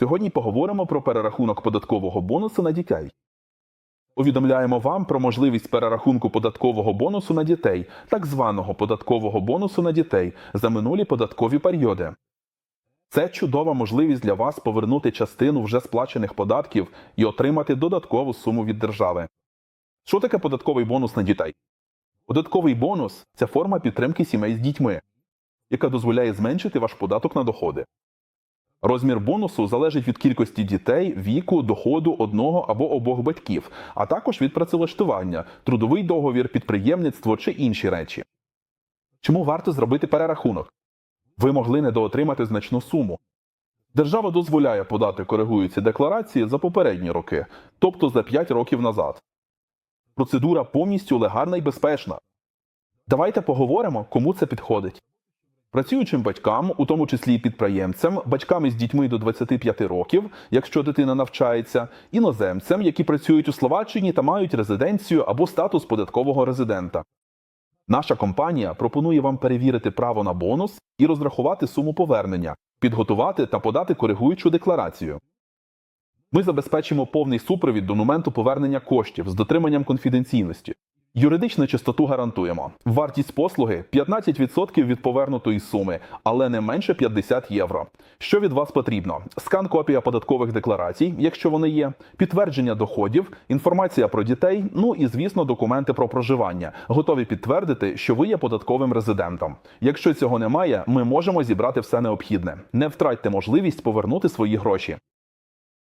Сьогодні поговоримо про перерахунок податкового бонусу на дітей. Повідомляємо вам про можливість перерахунку податкового бонусу на дітей, так званого податкового бонусу на дітей за минулі податкові періоди. Це чудова можливість для вас повернути частину вже сплачених податків і отримати додаткову суму від держави. Що таке податковий бонус на дітей? Податковий бонус це форма підтримки сімей з дітьми, яка дозволяє зменшити ваш податок на доходи. Розмір бонусу залежить від кількості дітей, віку, доходу одного або обох батьків, а також від працевлаштування, трудовий договір, підприємництво чи інші речі. Чому варто зробити перерахунок? Ви могли недоотримати значну суму. Держава дозволяє подати коригуючі декларації за попередні роки, тобто за 5 років назад. Процедура повністю легальна і безпечна. Давайте поговоримо, кому це підходить. Працюючим батькам, у тому числі і підприємцям, батькам із дітьми до 25 років, якщо дитина навчається, іноземцям, які працюють у Словаччині та мають резиденцію або статус податкового резидента. Наша компанія пропонує вам перевірити право на бонус і розрахувати суму повернення, підготувати та подати коригуючу декларацію. Ми забезпечимо повний супровід до моменту повернення коштів з дотриманням конфіденційності. Юридичну чистоту гарантуємо. Вартість послуги 15% від повернутої суми, але не менше 50 євро. Що від вас потрібно? Скан копія податкових декларацій, якщо вони є, підтвердження доходів, інформація про дітей, ну і звісно, документи про проживання, готові підтвердити, що ви є податковим резидентом. Якщо цього немає, ми можемо зібрати все необхідне. Не втратьте можливість повернути свої гроші.